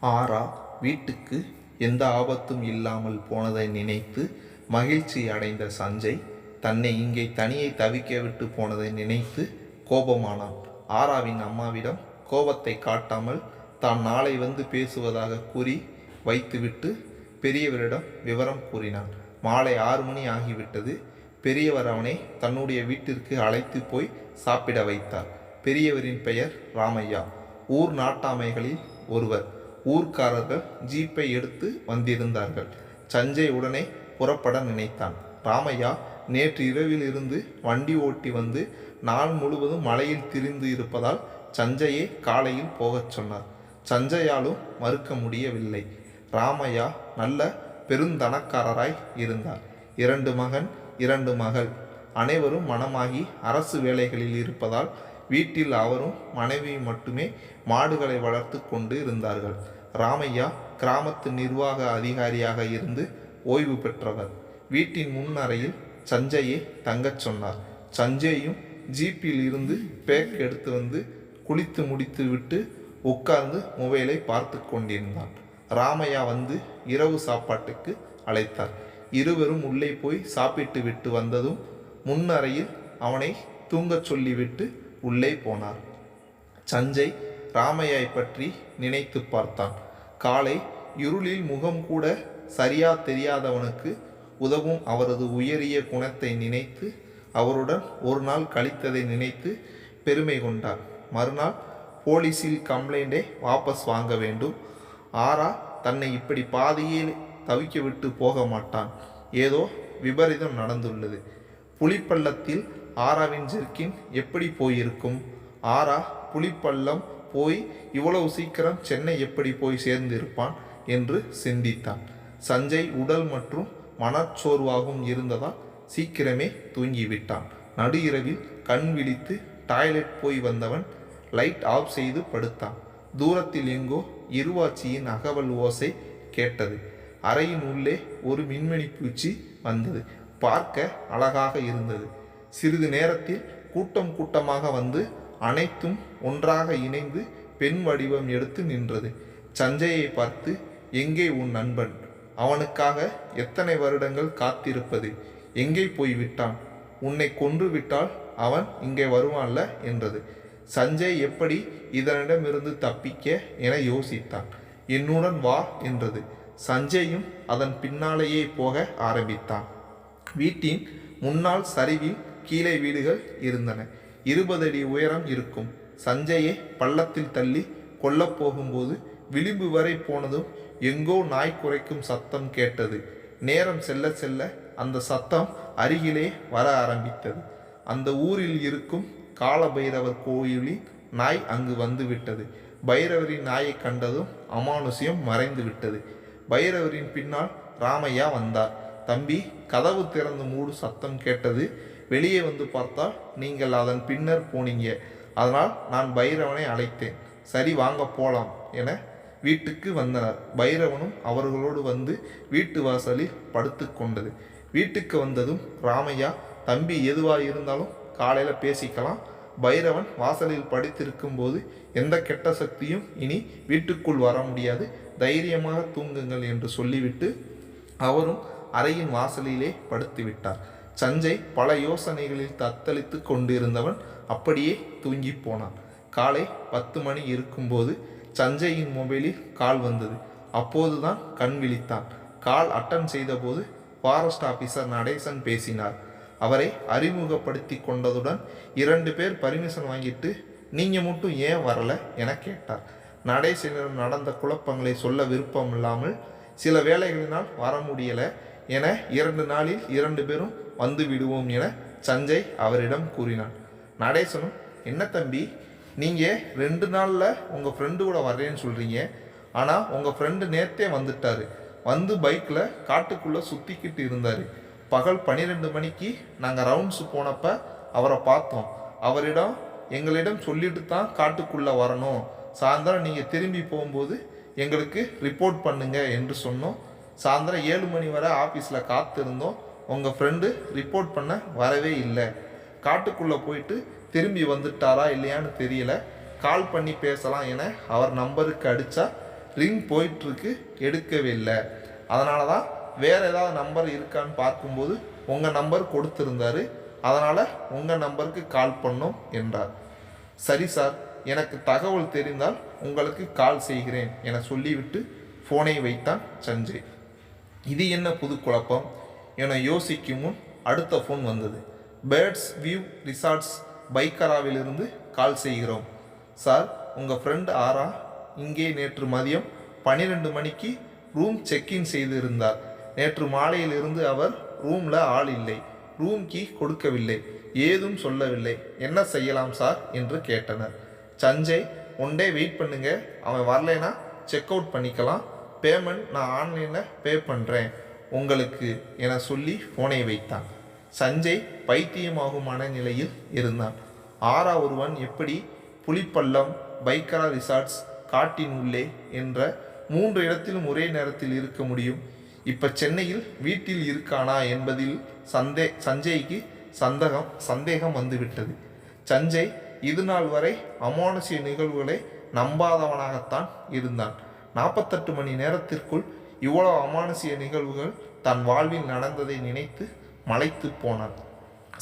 ஆரா வீட்டுக்கு எந்த ஆபத்தும் இல்லாமல் போனதை நினைத்து மகிழ்ச்சி அடைந்த சஞ்சய் தன்னை இங்கே தனியை தவிக்க விட்டு போனதை நினைத்து கோபமானான். ஆராவின் அம்மாவிடம் கோபத்தை காட்டாமல் தான் நாளை வந்து பேசுவதாக கூறி வைத்துவிட்டு பெரியவரிடம் விவரம் கூறினான். மாலை ஆறு மணி ஆகிவிட்டது. பெரியவர் அவனை தன்னுடைய வீட்டிற்கு அழைத்து போய் சாப்பிட வைத்தார். பெரியவரின் பெயர் ராமையா. ஊர் நாட்டாமைகளில் ஒருவர். ஊர்க்காரர்கள் ஜீப்பை எடுத்து வந்திருந்தார்கள். சஞ்சய் உடனே புறப்பட நினைத்தான். ராமையா நேற்று இரவில் இருந்து வண்டி ஓட்டி வந்து நாள் முழுவதும் மலையில் திரிந்து இருப்பதால் சஞ்சயை காலையில் போகச் சொன்னார். சஞ்சயாலும் மறுக்க முடியவில்லை. ராமையா நல்ல பெருந்தனக்காரராய் இருந்தார். இரண்டு மகன் இரண்டு மகள். அனைவரும் மனமாகி அரசு வேலைகளில் இருப்பதால் வீட்டில் அவரும் மனைவியும் மட்டுமே மாடுகளை வளர்த்து கொண்டு இருந்தார்கள். ராமையா கிராமத்து நிர்வாக அதிகாரியாக இருந்து ஓய்வு பெற்றவர். வீட்டின் முன்னறையில் சஞ்சையை சஞ்சயை தங்கச் சொன்னார். சஞ்சயும் ஜீப்பில் இருந்து பேக் எடுத்து வந்து குளித்து முடித்து விட்டு உட்கார்ந்து மொபைலை பார்த்து கொண்டிருந்தான். ராமையா வந்து இரவு சாப்பாட்டுக்கு அழைத்தார். இருவரும் உள்ளே போய் சாப்பிட்டு விட்டு வந்ததும் முன்னறையில் அவனை தூங்கச் சொல்லிவிட்டு உள்ளே போனார். சஞ்சய் ராமையை பற்றி நினைத்து பார்த்தான். காலை இருளில் முகம் கூட சரியா தெரியாதவனுக்கு உதவும் அவரது உயரிய குணத்தை நினைத்து அவருடன் ஒரு நாள் கழித்ததை நினைத்து பெருமை கொண்டார் மறுநாள் போலீஸில் கம்ப்ளைண்டை வாபஸ் வாங்க வேண்டும். ஆரா தன்னை இப்படி பாதியில் தவிக்க விட்டு போக மாட்டான். ஏதோ விபரீதம் நடந்துள்ளது. புலிப்பள்ளத்தில் ஆராவின் ஜெர்க்கின் எப்படி போயிருக்கும்? ஆரா புலிப்பள்ளம் போய் இவ்வளவு சீக்கிரம் சென்னை எப்படி போய் சேர்ந்திருப்பான்? என்று சிந்தித்தான். சஞ்சய் உடல் மற்றும் மனச்சோர்வாகவும் இருந்ததால் சீக்கிரமே தூங்கிவிட்டான். நடு இரவில் கண் விழித்து டாய்லெட் போய் வந்தவன் லைட் ஆஃப் செய்து படுத்தான். தூரத்தில் எங்கோ இருவாச்சியின் அகவல் ஓசை கேட்டது. அறையின் உள்ளே ஒரு மின்மணி பூச்சி வந்தது. பார்க்க அழகாக இருந்தது. சிறிது நேரத்தில் கூட்டம் கூட்டமாக வந்து அனைத்தும் ஒன்றாக இணைந்து பெண் வடிவம் எடுத்து நின்றது. சஞ்சயை பார்த்து எங்கே உன் நண்பன்? அவனுக்காக எத்தனை வருடங்கள் காத்திருப்பது? எங்கே போய்விட்டான்? உன்னை கொன்றுவிட்டால் அவன் இங்கே வருவான்ல? என்றது. சஞ்சய் எப்படி இதனிடமிருந்து தப்பிக்க என யோசித்தான். என்னுடன் வா என்றது. சஞ்சயும் அதன் பின்னாலேயே போக ஆரம்பித்தான். வீட்டின் முன்னால் சரிவில் கீழே வீடுகள் இருந்தன. இருபது அடி உயரம் இருக்கும். சஞ்சயை பள்ளத்தில் தள்ளி கொல்லப் போகும்போது விளிம்பு வரை போனதும் எங்கோ நாய் குறைக்கும் சத்தம் கேட்டது. நேரம் செல்ல செல்ல அந்த சத்தம் அருகிலே வர ஆரம்பித்தது. அந்த ஊரில் இருக்கும் காலபைரவர் கோயிலில் நாய் அங்கு வந்து விட்டது பைரவரின் நாயை கண்டதும் அமானுஷ்யம் மறைந்து விட்டது. பைரவரின் பின்னால் ராமையா வந்தார். தம்பி கதவு திறந்து மூடு சத்தம் கேட்டது வெளியே வந்து பார்த்தால் நீங்கள் அதன் பின்னர் போனீங்க. அதனால் நான் பைரவனை அழைத்தேன். சரி வாங்க போலாம் என வீட்டுக்கு வந்தனர் பைரவனும் அவர்களோடு வந்து வீட்டு வாசலில் படுத்து கொண்டது. வீட்டுக்கு வந்ததும் ராமையா தம்பி எதுவாக இருந்தாலும் காலையில் பேசிக்கலாம். பைரவன் வாசலில் படித்திருக்கும் போது எந்த கெட்ட சக்தியும் இனி வீட்டுக்குள் வர முடியாது. தைரியமாக தூங்குங்கள் என்று சொல்லிவிட்டு அவரும் அறையின் வாசலிலே படுத்து விட்டார் சஞ்சய் பல யோசனைகளில் தத்தளித்து கொண்டிருந்தவன் அப்படியே தூங்கி போனான். காலை பத்து மணி இருக்கும்போது சஞ்சயின் மொபைலில் கால் வந்தது. அப்போதுதான் கண் விழித்தான். கால் அட்டன் செய்தபோது ஃபாரஸ்ட் ஆபீசர் நடேசன் பேசினார். அவரை அறிமுகப்படுத்தி கொண்டதுடன் இரண்டு பேர் பர்மிஷன் வாங்கிட்டு நீங்கள் மட்டும் ஏன் வரலை? என கேட்டார். நடேசனிடம் நடந்த குழப்பங்களை சொல்ல விருப்பம் இல்லாமல் சில வேலைகளினால் வர முடியலை என இரண்டு நாளில் இரண்டு பேரும் வந்து விடுவோம் என சஞ்சய் அவரிடம் கூறினான். நடேசனும் என்ன தம்பி நீங்கள் ரெண்டு நாளில் உங்கள் ஃப்ரெண்டு கூட வர்றேன்னு சொல்கிறீங்க ஆனால் உங்கள் ஃப்ரெண்டு நேற்றே வந்துட்டார். வந்து பைக்கில் காட்டுக்குள்ளே சுற்றிக்கிட்டு இருந்தார். பகல் பன்னிரெண்டு மணிக்கு நாங்கள் ரவுண்ட்ஸ் போனப்போ அவரை பார்த்தோம். அவரிடம் எங்களிடம் சொல்லிட்டு தான் காட்டுக்குள்ளே வரணும். சாயந்தரம் நீங்கள் திரும்பி போகும்போது எங்களுக்கு ரிப்போர்ட் பண்ணுங்க என்று சொன்னோம். சாயந்தரம் ஏழு மணி வரை ஆஃபீஸில் காத்திருந்தோம். உங்கள் ஃப்ரெண்டு ரிப்போர்ட் பண்ண வரவே இல்லை. காட்டுக்குள்ளே போயிட்டு திரும்பி வந்துட்டாரா இல்லையான்னு தெரியல. கால் பண்ணி பேசலாம் என அவர் நம்பருக்கு அடித்தா ரிங் போயிட்டுருக்கு எடுக்கவே இல்லை. அதனால தான் வேறு ஏதாவது நம்பர் இருக்கான்னு பார்க்கும்போது உங்கள் நம்பர் கொடுத்துருந்தாரு. அதனால் உங்கள் நம்பருக்கு கால் பண்ணோம் என்றார். சரி சார் எனக்கு தகவல் தெரிந்தால் உங்களுக்கு கால் செய்கிறேன் என சொல்லிவிட்டு ஃபோனை வைத்தான் சஞ்சய். இது என்ன புது குழப்பம்? என யோசிக்கும் முன் அடுத்த ஃபோன் வந்தது. பேர்ட்ஸ் வியூ ரிசார்ட்ஸ் பைக்கராவிலிருந்து கால் செய்கிறோம். சார் உங்கள் ஃப்ரெண்ட் ஆரா இங்கே நேற்று மதியம் பன்னிரெண்டு மணிக்கு ரூம் செக்இன் செய்து இருந்தார் நேற்று மாலையிலிருந்து அவர் ரூமில் ஆள் இல்லை. ரூம் கீ கொடுக்கவில்லை. ஏதும் சொல்லவில்லை. என்ன செய்யலாம் சார் என்று கேட்டனர். சஞ்சய் ஒன் டே வெயிட் பண்ணுங்க. அவன் வரலைன்னா செக் அவுட் பண்ணிக்கலாம். பேமெண்ட் நான் ஆன்லைனில் பே பண்ணுறேன் உங்களுக்கு என சொல்லி ஃபோனை வைத்தான். சஞ்சய் பைத்தியமாகும் மனநிலையில் இருந்தான். ஆறா ஒருவன் எப்படி புலிப்பள்ளம் பைக்கரா ரிசார்ட்ஸ் காட்டின் உள்ளே என்ற மூன்று இடத்திலும் ஒரே நேரத்தில் இருக்க முடியும். இப்போ சென்னையில் வீட்டில் இருக்கானா என்பதில் சந்தே சஞ்சய்க்கு சந்தகம் சந்தேகம் வந்துவிட்டது. சஞ்சய் இது நாள் வரை அமானுஷ்ய நிகழ்வுகளை நம்பாதவனாகத்தான் இருந்தான். நாற்பத்தெட்டு மணி நேரத்திற்குள் இவ்வளவு அமானுஷிய நிகழ்வுகள் தன் வாழ்வில் நடந்ததை நினைத்து மலைத்து போனான்.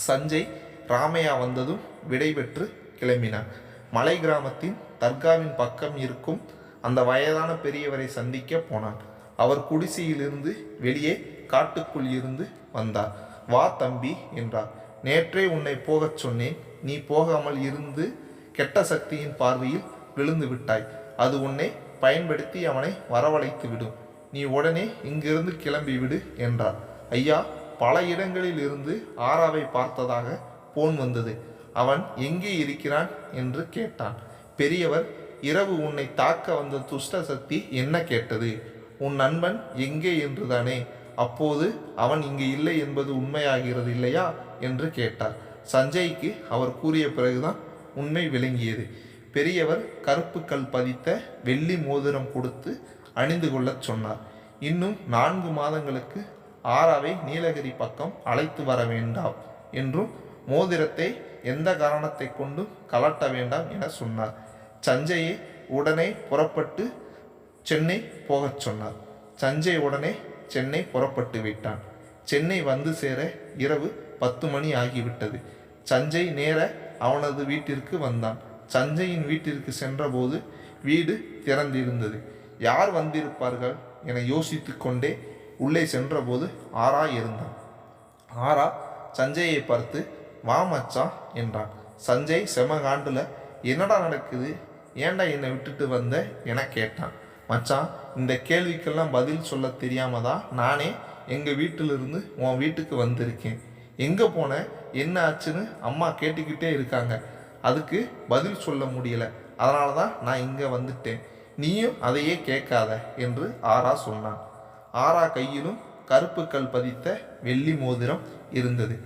சஞ்சய் ராமையா வந்ததும் விடைபெற்று கிளம்பினான். மலை கிராமத்தின் தர்காவின் பக்கம் இருக்கும் அந்த வயதான பெரியவரை சந்திக்க போனான். அவர் குடிசையிலிருந்து வெளியே காட்டுக்குள் இருந்து வந்தார். வா தம்பி என்றார். நேற்றே உன்னை போகச் சொன்னேன். நீ போகாமல் இருந்து கெட்ட சக்தியின் பார்வையில் விழுந்து விட்டாய். அது உன்னை பயன்படுத்தி அவனை வரவழைத்து விடும் நீ உடனே இங்கிருந்து கிளம்பி விடு என்றார். ஐயா பல இடங்களில் இருந்து ஆராவை பார்த்ததாக போன் வந்தது. அவன் எங்கே இருக்கிறான்? என்று கேட்டான். பெரியவர் இரவு உன்னை தாக்க வந்த துஷ்ட சக்தி என்ன கேட்டது? உன் நண்பன் எங்கே என்றுதானே? அப்போது அவன் இங்கு இல்லை என்பது உண்மையாகிறது இல்லையா? என்று கேட்டார். சஞ்சய்க்கு அவர் கூறிய பிறகுதான் உண்மை விளங்கியது. பெரியவர் கருப்பு கல் பதித்த வெள்ளி மோதிரம் கொடுத்து அணிந்து கொள்ளச் சொன்னார். இன்னும் நான்கு மாதங்களுக்கு ஆராவை நீலகிரி பக்கம் அழைத்து வர வேண்டாம் என்றும் மோதிரத்தை எந்த காரணத்தை கொண்டும் கலட்ட வேண்டாம் என சொன்னார். சஞ்சயை உடனே புறப்பட்டு சென்னை போகச் சொன்னார். சஞ்சய் உடனே சென்னை புறப்பட்டு விட்டான். சென்னை வந்து சேர இரவு பத்து மணி ஆகிவிட்டது. சஞ்சய் நேர அவனது வீட்டிற்கு வந்தான். சஞ்சயின் வீட்டிற்கு சென்றபோது வீடு திறந்திருந்தது. யார் வந்திருப்பார்கள் என யோசித்து கொண்டே உள்ளே சென்றபோது ஆரா இருந்தான். ஆரா சஞ்சயை பார்த்து வா மச்சான் என்றான். சஞ்சய் செமகாண்டில் என்னடா நடக்குது? ஏன்டா என்னை விட்டுட்டு வந்த? என கேட்டான். மச்சான் இந்த கேள்விக்கெல்லாம் பதில் சொல்ல தெரியாம தான் நானே எங்கள் வீட்டிலிருந்து உன் வீட்டுக்கு வந்திருக்கேன். எங்கே போன? என்ன ஆச்சுன்னு அம்மா கேட்டுக்கிட்டே இருக்காங்க. அதுக்கு பதில் சொல்ல முடியலை. அதனால தான் நான் இங்கே வந்துட்டேன். நீயும் அதையே கேட்காத என்று ஆரா சொன்னான். ஆரா கையிலும் கருப்பு கல் பதித்த வெள்ளி மோதிரம் இருந்தது.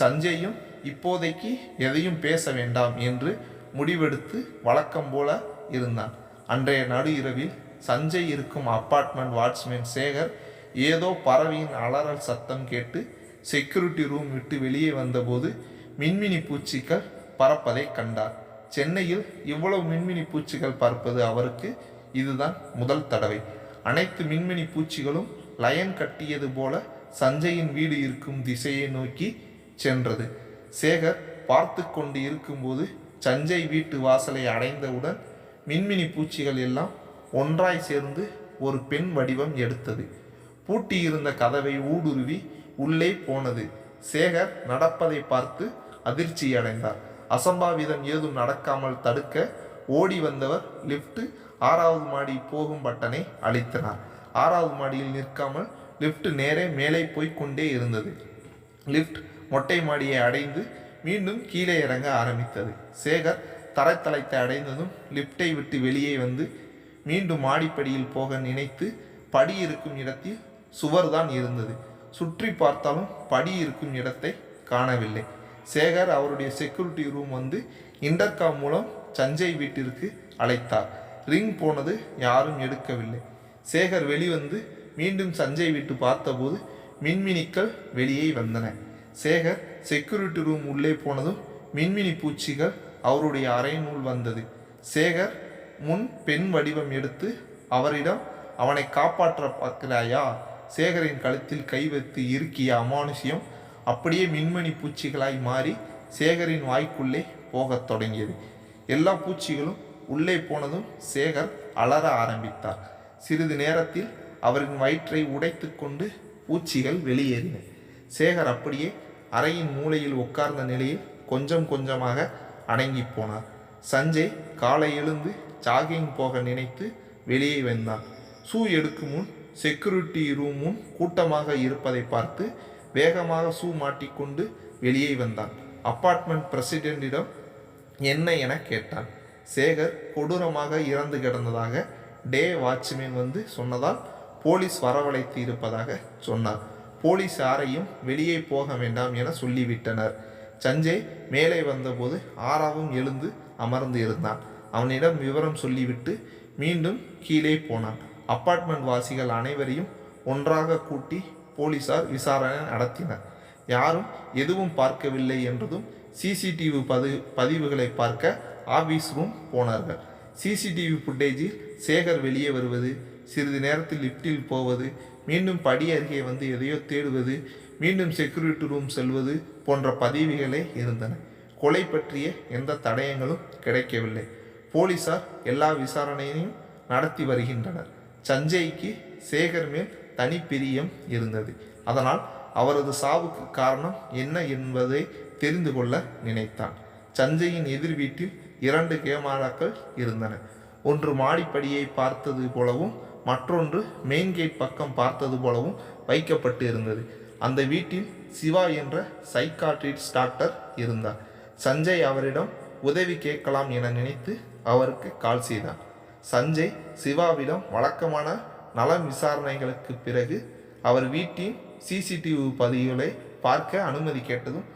சஞ்சயும் இப்போதைக்கு எதையும் பேச வேண்டாம் என்று முடிவெடுத்து வழக்கம் போல இருந்தான். அன்றைய நடு இரவில் சஞ்சய் இருக்கும் அப்பார்ட்மெண்ட் வாட்ச்மேன் சேகர் ஏதோ பறவையின் அலறல் சத்தம் கேட்டு செக்யூரிட்டி ரூம் விட்டு வெளியே வந்தபோது மின்மினி பூச்சிகள் பறப்பதை கண்டார். சென்னையில் இவ்வளவு மின்மினி பூச்சிகள் பறப்பது அவருக்கு இதுதான் முதல் தடவை. அனைத்து மின்மினி பூச்சிகளும் லயன் கட்டியது போல சஞ்சயின் வீடு இருக்கும் திசையை நோக்கி சென்றது. சேகர் பார்த்து கொண்டு இருக்கும்போது சஞ்சய் வீட்டு வாசலை அடைந்தவுடன் மின்மினி பூச்சிகள் எல்லாம் ஒன்றாய் சேர்ந்து ஒரு பெண் வடிவம் எடுத்தது. பூட்டியிருந்த கதவை ஊடுருவி உள்ளே போனது. சேகர் நடப்பதை பார்த்து அதிர்ச்சி அடைந்தார் அசம்பாவிதம் ஏதும் நடக்காமல் தடுக்க ஓடி வந்தவர் லிஃப்ட் ஆறாவது மாடி போகும் பட்டனை அழைத்தனர். ஆறாவது மாடியில் நிற்காமல் லிஃப்ட் நேரே மேலே போய் கொண்டே இருந்தது. லிஃப்ட் மொட்டை மாடியை அடைந்து மீண்டும் கீழே இறங்க ஆரம்பித்தது. சேகர் தரைத்தளத்தை அடைந்ததும் லிஃப்டை விட்டு வெளியே வந்து மீண்டும் மாடிப்படியில் போக நினைத்து படி இருக்கும் இடத்தில் சுவர்தான் இருந்தது. சுற்றி பார்த்தாலும் படி இருக்கும் இடத்தை காணவில்லை. சேகர் அவருடைய செக்யூரிட்டி ரூம் வந்து இன்டர்காம் மூலம் சஞ்சய் வீட்டிற்கு அழைத்தார். ரிங் போனது யாரும் எடுக்கவில்லை. சேகர் வெளிவந்து மீண்டும் சஞ்சய் வீட்டு பார்த்தபோது மின்மினிக்கள் வெளியே வந்தன. சேகர் செக்யூரிட்டி ரூம் உள்ளே போனதும் மின்மினி பூச்சிகள் அவருடைய அறையினுள் வந்தது. சேகர் முன் பெண் வடிவம் எடுத்து அவரிடம் அவனை காப்பாற்ற பார்க்கிறாயா சேகரின் கழுத்தில் கை வைத்து இறுக்கிய அமானுஷ்யம் அப்படியே மின்மணி பூச்சிகளாய் மாறி சேகரின் வாய்க்குள்ளே போகத் தொடங்கியது. எல்லா பூச்சிகளும் உள்ளே போனதும் சேகர் அலற ஆரம்பித்தார். சிறிது நேரத்தில் அவரின் வயிற்றை உடைத்து கொண்டு பூச்சிகள் வெளியேறின. சேகர் அப்படியே அறையின் மூலையில் உட்கார்ந்த நிலையில் கொஞ்சம் கொஞ்சமாக அடங்கி போனார். சஞ்சய் காலை எழுந்து ஜாகிங் போக நினைத்து வெளியே வந்தான். ஷூ எடுக்கும் முன் செக்யூரிட்டி ரூம் முன் கூட்டமாக இருப்பதை பார்த்து வேகமாக ஷூ மாட்டிக்கொண்டு வெளியே வந்தான். அப்பார்ட்மெண்ட் பிரசிடென்டிடம் என்ன என கேட்டான். சேகர் கொடூரமாக இறந்து கிடந்ததாக டே வாட்ச்மேன் வந்து சொன்னதால் போலீஸ் வரவழைத்து இருப்பதாக சொன்னார். போலீஸ் யாரையும் வெளியே போக வேண்டாம் என சொல்லிவிட்டனர். சஞ்சய் மேலே வந்தபோது ஆறாவும் எழுந்து அமர்ந்து இருந்தான். அவனிடம் விவரம் சொல்லிவிட்டு மீண்டும் கீழே போனான். அப்பார்ட்மெண்ட் வாசிகள் அனைவரையும் ஒன்றாக கூட்டி போலீசார் விசாரணை நடத்தினர். யாரும் எதுவும் பார்க்கவில்லை என்றதும் சிசிடிவி பதி பதிவுகளை பார்க்க ஆஃபீஸ் ரூம் போனார்கள். சிசிடிவி ஃபுட்டேஜில் சேகர் வெளியே வருவது சிறிது நேரத்தில் லிஃப்டில் போவது மீண்டும் படி அருகே வந்து எதையோ தேடுவது மீண்டும் செக்யூரிட்டி ரூம் செல்வது போன்ற பதிவுகளே இருந்தன. கொலை பற்றிய எந்த தடயங்களும் கிடைக்கவில்லை. போலீசார் எல்லா விசாரணையையும் நடத்தி வருகின்றனர். சஞ்சய்க்கு சேகர் மேல் தனிப்பிரியம் இருந்தது. அதனால் அவரது சாவுக்கு காரணம் என்ன என்பதை தெரிந்து கொள்ள நினைத்தான். சஞ்சையின் எதிர் வீட்டில் இரண்டு கேமராக்கள் இருந்தன. ஒன்று மாடிப்படியை பார்த்தது போலவும் மற்றொன்று மெயின் கேட் பக்கம் பார்த்தது போலவும் வைக்கப்பட்டு இருந்தது அந்த வீட்டில் சிவா என்ற சைக்காட்ரிஸ்ட் டாக்டர் இருந்தார். சஞ்சய் அவரிடம் உதவி கேட்கலாம் என நினைத்து அவருக்கு கால் செய்தான். சஞ்சய் சிவாவிடம் வழக்கமான நலம் விசாரணைகளுக்கு பிறகு அவர் வீட்டின் சிசிடிவி பதிவுகளை பார்க்க அனுமதி கேட்டதும்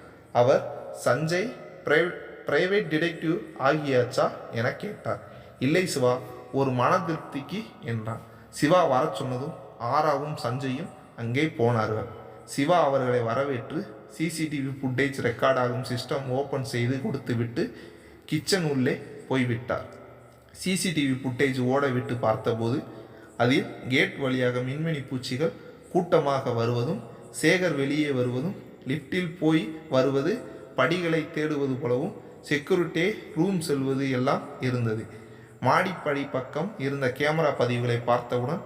அவர் சஞ்சய் பிரைவேட் பிரைவேட் டிடெக்டிவ் ஆகியாச்சா என கேட்டார். இல்லை சிவா ஒரு மன திருப்திக்கு என்றான். சிவா வர சொன்னதும் ஆராவும் சஞ்சயும் அங்கே போனார்கள். சிவா அவர்களை வரவேற்று சிசிடிவி ஃபுட்டேஜ் ரெக்கார்ட் ஆகும் சிஸ்டம் ஓப்பன் செய்து கொடுத்துவிட்டு கிச்சன் உள்ளே போய்விட்டார். சிசிடிவி ஃபுட்டேஜ் ஓட விட்டு பார்த்தபோது அதில் கேட் வழியாக மின்மினி பூச்சிகள் கூட்டமாக வருவதும் சேகர் வெளியே வருவதும் லிஃப்டில் போய் வருவது படிகளை தேடுவது போலவும் செக்யூரிட்டியே ரூம் செல்வது எல்லாம் இருந்தது. மாடிப்படி பக்கம் இருந்த கேமரா பதிவுகளை பார்த்தவுடன்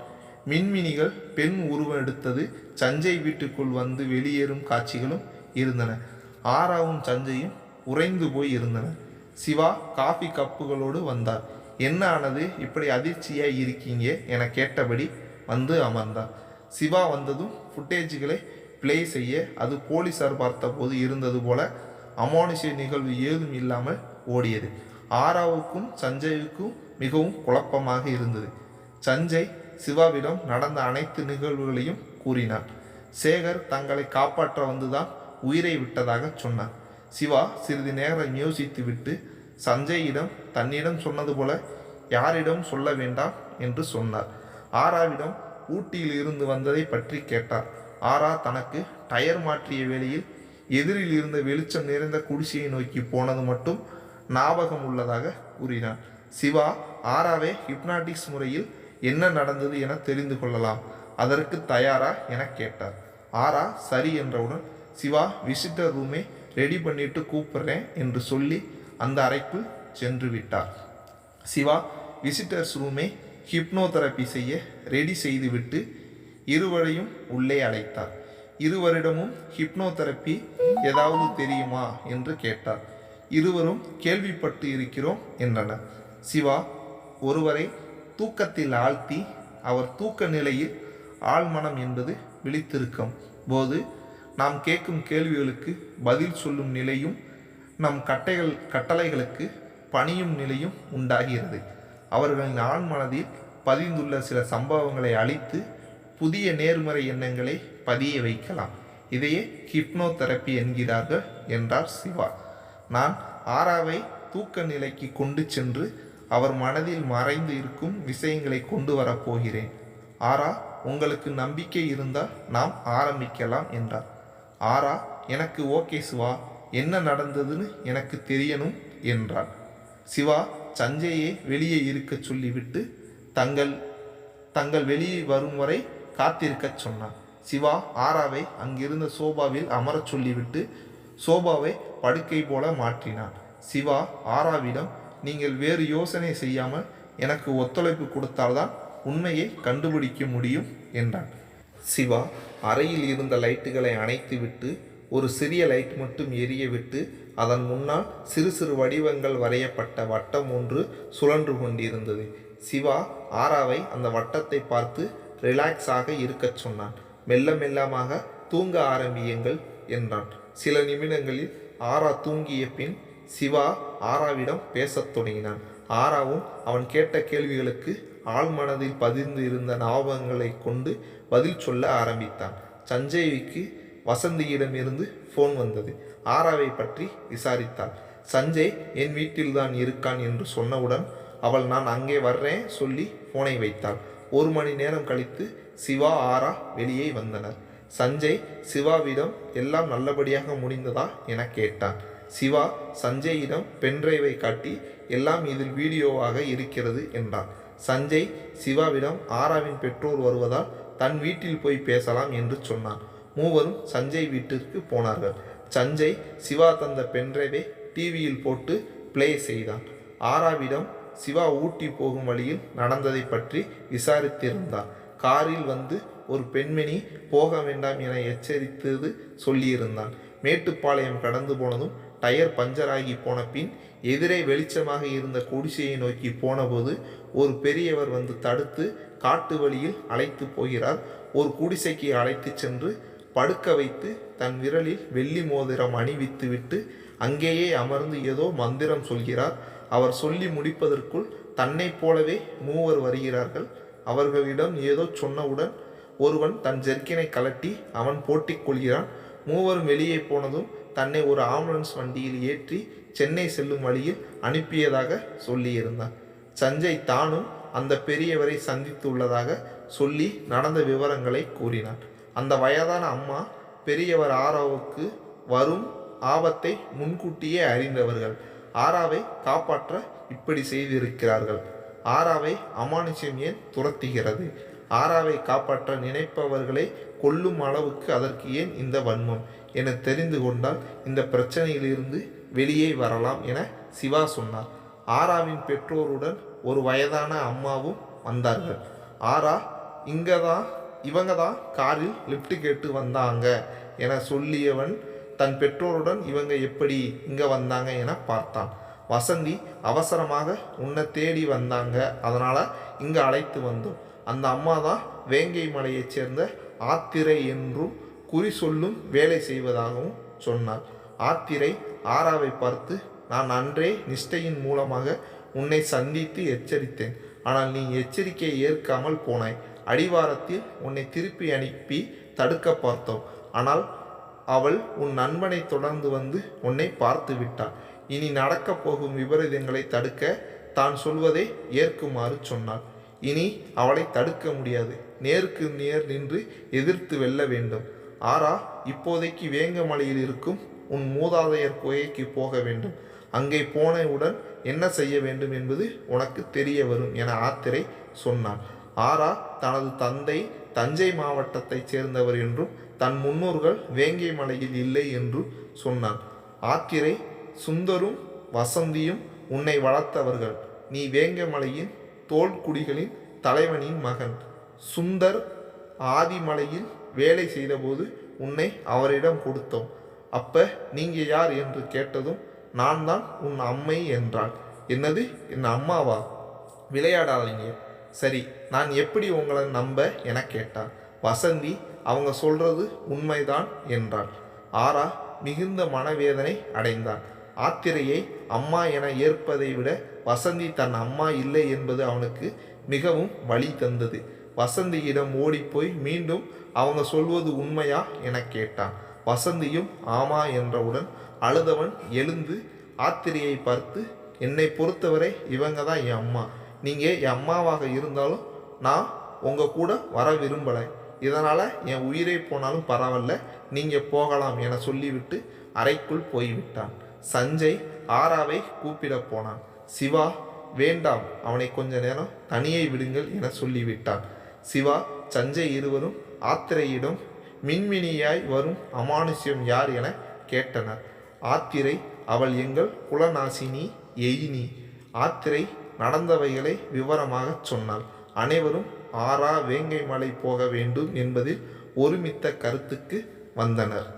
மின்மினிகள் பெண் உருவம் எடுத்தது சஞ்சய் வீட்டுக்குள் வந்து வெளியேறும் காட்சிகளும் இருந்தன. ஆராவும் சஞ்சயும் உறைந்து போய் இருந்தன. சிவா காஃபி கப்புகளோடு வந்தார். என்ன ஆனது? இப்படி அதிர்ச்சியாக இருக்கீங்க? என கேட்டபடி வந்து அமர்ந்தார். சிவா வந்ததும் ஃபுட்டேஜுகளை ப்ளே செய்ய அது போலீசார் பார்த்தபோது இருந்தது போல அமானுஷ்ய நிகழ்வு ஏதும் இல்லாமல் ஓடியது. ஆராவுக்கும் சஞ்சய்வுக்கும் மிகவும் குழப்பமாக இருந்தது. சஞ்சய் சிவாவிடம் நடந்த அனைத்து நிகழ்வுகளையும் கூறினார். சேகர் தங்களை காப்பாற்ற வந்துதான் உயிரை விட்டதாக சொன்னார். சிவா சிறிது நேரம் யோசித்துவிட்டு சஞ்சயிடம் தன்னிடம் சொன்னது போல யாரிடம் சொல்ல வேண்டாம் என்று சொன்னார். ஆராவிடம் ஊட்டியில் இருந்து வந்ததை பற்றி கேட்டார். ஆரா தனக்கு டயர் மாற்றிய வேளையில் எதிரில் இருந்த வெளிச்சம் நிறைந்த குடிசையை நோக்கி போனது மட்டும் ஞாபகம் உள்ளதாக கூறினார் சிவா ஆராவே ஹிப்னாட்டிக்ஸ் முறையில் என்ன நடந்தது என தெரிந்து கொள்ளலாம். அதற்கு தயாரா என கேட்டார். ஆரா சரி என்றவுடன் சிவா விசிட்டர் ரூமை ரெடி பண்ணிட்டு கூப்பிடுறேன் என்று சொல்லி அந்த அறைக்குள் சென்று விட்டார். சிவா விசிட்டர்ஸ் ரூமை ஹிப்னோதெரப்பி செய்ய ரெடி செய்துவிட்டு இருவரையும் உள்ளே அழைத்தார். இருவரிடமும் ஹிப்னோதெரப்பி ஏதாவது தெரியுமா என்று கேட்டார். இருவரும் கேள்விப்பட்டு இருக்கிறோம் என்றனர். சிவா ஒருவரை தூக்கத்தில் ஆழ்த்தி அவர் தூக்க நிலையில் ஆழ்மனம் என்பது விழித்திருக்கும் போது நாம் கேட்கும் கேள்விகளுக்கு பதில் சொல்லும் நிலையும் நம் கட்டைகள் கட்டளைகளுக்கு பணியும் நிலையும் உண்டாகிறது. அவர்களின் ஆழ்மனதில் பதிந்துள்ள சில சம்பவங்களை அழித்து புதிய நேர்மறை எண்ணங்களை பதிய வைக்கலாம். இதையே ஹிப்னோ தெரப்பி என்கிறார்கள் என்றார் சிவா. நான் ஆராவை தூக்க நிலைக்கு கொண்டு சென்று அவர் மனதில் மறைந்து இருக்கும் விஷயங்களை கொண்டு வரப்போகிறேன் ஆரா உங்களுக்கு நம்பிக்கை இருந்தால் நாம் ஆரம்பிக்கலாம் என்றார். ஆரா எனக்கு ஓகே சிவா என்ன நடந்ததுன்னு எனக்கு தெரியணும் என்றார். சிவா சஞ்சயை வெளியே இருக்கச் சொல்லிவிட்டு தங்கள் தங்கள் வெளியே வரும் வரை காத்திருக்கச் சொன்னான். சிவா ஆராவை அங்கிருந்த சோபாவில் அமரச் சொல்லிவிட்டு சோபாவை படுக்கை போல மாற்றினான். சிவா ஆராவிடம் நீங்கள் வேறு யோசனை செய்யாமல் எனக்கு ஒத்துழைப்பு கொடுத்தால்தான் உண்மையை கண்டுபிடிக்க முடியும் என்றான். சிவா அறையில் இருந்த லைட்டுகளை அணைத்துவிட்டு ஒரு சிறிய லைட் மட்டும் எரிய விட்டு அதன் முன்னால் சிறு சிறு வடிவங்கள் வரையப்பட்ட வட்டம் ஒன்று சுழன்று கொண்டிருந்தது. சிவா ஆராவை அந்த வட்டத்தை பார்த்து ரிலாக்ஸாக இருக்கச் சொன்னான். மெல்ல மெல்லமாக தூங்க ஆரம்பியுங்கள் என்றான். சில நிமிடங்களில் ஆரா தூங்கிய பின் சிவா ஆராவிடம் பேசத் தொடங்கினான். ஆராவும் அவன் கேட்ட கேள்விகளுக்கு ஆழ்மனதில் பதிந்து இருந்த ஞாபகங்களை கொண்டு பதில் சொல்ல ஆரம்பித்தான். சஞ்சய்விக்கு வசந்தியிடமிருந்து ஃபோன் வந்தது. ஆராவை பற்றி விசாரித்தாள். சஞ்சய் என் வீட்டில்தான் இருக்கான் என்று சொன்னவுடன் அவள் நான் அங்கே வர்றேன் சொல்லி ஃபோனை வைத்தாள். ஒரு மணி நேரம் கழித்து சிவா ஆரா வெளியே வந்தனர். சஞ்சய் சிவாவிடம் எல்லாம் நல்லபடியாக முடிந்ததா என கேட்டான். சிவா சஞ்சயிடம் பென்டிரைவை காட்டி எல்லாம் இதில் வீடியோவாக இருக்கிறது என்றான். சஞ்சய் சிவாவிடம் ஆராவின் பெற்றோர் வருவதால் தன் வீட்டில் போய் பேசலாம் என்று சொன்னான். மூவரும் சஞ்சய் வீட்டிற்கு போனார்கள். சஞ்சய் சிவா தந்த பென்டிரைவை டிவியில் போட்டு ப்ளே செய்தான். ஆராவிடம் சிவா ஊட்டி போகும் வழியில் நடந்ததை பற்றி விசாரித்திருந்தார். காரில் வந்து ஒரு பெண்மணி போக வேண்டாம் என எச்சரித்தது சொல்லியிருந்தான். மேட்டுப்பாளையம் கடந்து போனதும் டயர் பஞ்சராகி போன பின் எதிரே வெளிச்சமாக இருந்த குடிசையை நோக்கி போனபோது ஒரு பெரியவர் வந்து தடுத்து காட்டு வழியில் அழைத்து போகிறார். ஒரு குடிசைக்கு அழைத்து சென்று படுக்க வைத்து தன் விரலில் வெள்ளி மோதிரம் அணிவித்துவிட்டு அங்கேயே அமர்ந்து ஏதோ மந்திரம் சொல்கிறார். அவர் சொல்லி முடிப்பதற்குள் தன்னைப் போலவே மூவர் வருகிறார்கள். அவர்களிடம் ஏதோ சொன்னவுடன் ஒருவன் தன் ஜெர்க்கினை கலட்டி அவன் போட்டிக் கொள்கிறான். மூவரும் வெளியே போனதும் தன்னை ஒரு ஆம்புலன்ஸ் வண்டியில் ஏற்றி சென்னை செல்லும் வழியில் அனுப்பியதாக சொல்லியிருந்தான். சஞ்சய் தானும் அந்த பெரியவரை சந்தித்துள்ளதாக சொல்லி நடந்த விவரங்களை கூறினான். அந்த வயதான அம்மா பெரியவர் ஆராவுக்கு வரும் ஆபத்தை முன்கூட்டியே அறிந்தவர்கள். ஆராவை காப்பாற்ற இப்படி செய்திருக்கிறார்கள். ஆராவை அமானுஷ்யம் ஏன் துரத்துகிறது? ஆராவை காப்பாற்ற நினைப்பவர்களை கொல்லும் அளவுக்கு அதற்கு ஏன் இந்த வன்மம்? என தெரிந்து கொண்டால் இந்த பிரச்சனையிலிருந்து வெளியே வரலாம் என சிவா சொன்னார். ஆராவின் பெற்றோருடன் ஒரு வயதான அம்மாவும் வந்தார்கள். ஆரா இங்கே தான் இவங்க தான் காரில் லிஃப்ட் கேட்டு வந்தாங்க என சொல்லியவன் தன் பெற்றோருடன் இவங்க எப்படி இங்கே வந்தாங்க என பார்த்தான். வசந்தி அவசரமாக உன்னை தேடி வந்தாங்க அதனால் இங்கே அழைத்து வந்தோம். அந்த அம்மா தான் வேங்கை மலையைச் சேர்ந்த ஆத்திரை என்றும் குறி சொல்லும் வேலை செய்வதாகவும் சொன்னார். ஆத்திரை ஆராவை பார்த்து நான் அன்றே நிஷ்டையின் மூலமாக உன்னை சந்தித்து எச்சரித்தேன். ஆனால் நீ எச்சரிக்கையை ஏற்காமல் போனாய். அடிவாரத்தில் உன்னை திருப்பி அனுப்பி தடுக்க பார்த்தோம். ஆனால் அவள் உன் நண்பனை தொடர்ந்து வந்து உன்னை பார்த்து விட்டாள். இனி நடக்கப் போகும் விபரீதங்களை தடுக்க தான் சொல்வதை ஏற்குமாறு சொன்னாள். இனி அவளை தடுக்க முடியாது. நேருக்கு நேர் நின்று எதிர்த்து வெல்ல வேண்டும். ஆரா இப்போதைக்கு வேங்கமலையில் இருக்கும் உன் மூதாதையர் குகைக்கு போக வேண்டும். அங்கே போனவுடன் என்ன செய்ய வேண்டும் என்பது உனக்கு தெரிய வரும் என ஆத்திரை சொன்னான் ஆரா தனது தந்தை தஞ்சை மாவட்டத்தைச் சேர்ந்தவர் என்றும் தன் முன்னோர்கள் வேங்கை மலையில் இல்லை என்று சொன்னான் ஆத்திரை சுந்தரும் வசந்தியும் உன்னை வளர்த்தவர்கள். நீ வேங்கமலையின் தோல்குடிகளின் தலைவனின் மகன். சுந்தர் ஆதிமலையில் வேலை செய்தபோது உன்னை அவரிடம் கொடுத்தோம். அப்ப நீங்க யார் என்று கேட்டதும் நான் தான் உன் அம்மை என்றாள். என்னது? என் அம்மாவா? விளையாடாதீங்க. சரி நான் எப்படி உங்களை நம்ப? என கேட்டான் வசந்தி அவங்க சொல்றது உண்மைதான் என்றாள். ஆரா மிகுந்த மனவேதனை அடைந்தான் ஆத்திரையை அம்மா என ஏற்பதை விட வசந்தி தன் அம்மா இல்லை என்பது அவனுக்கு மிகவும் வழி தந்தது. வசந்தியிடம் ஓடிப்போய் மீண்டும் அவங்க சொல்வது உண்மையா என கேட்டான். வசந்தியும் ஆமா என்றவுடன் அழுதவன் எழுந்து ஆத்திரையை பார்த்து என்னை பொறுத்தவரை இவங்க தான் என் அம்மா. நீங்கள் என் அம்மாவாக இருந்தாலும் நான் உங்கள் கூட வர விரும்பலை. இதனால் என் உயிரே போனாலும் பரவாயில்ல. நீங்கள் போகலாம் என சொல்லிவிட்டு அறைக்குள் போய்விட்டான். சஞ்சய் ஆராவை கூப்பிட போனான். சிவா வேண்டாம் அவனை கொஞ்ச நேரம் தனியே விடுங்கள் என சொல்லிவிட்டான். சிவா சஞ்சய் இருவரும் ஆத்திரையிடம் மின்மினியாய் வரும் அமானுஷ்யம் யார் என கேட்டனர். ஆத்திரை அவள் எங்கள் குலநாசினி எயினி. ஆத்திரை நடந்தவைகளை விவரமாகச் சொன்னாள். அனைவரும் ஆறா வேங்கை மலை போக வேண்டும் என்பதில் ஒருமித்த கருத்துக்கு வந்தனர்.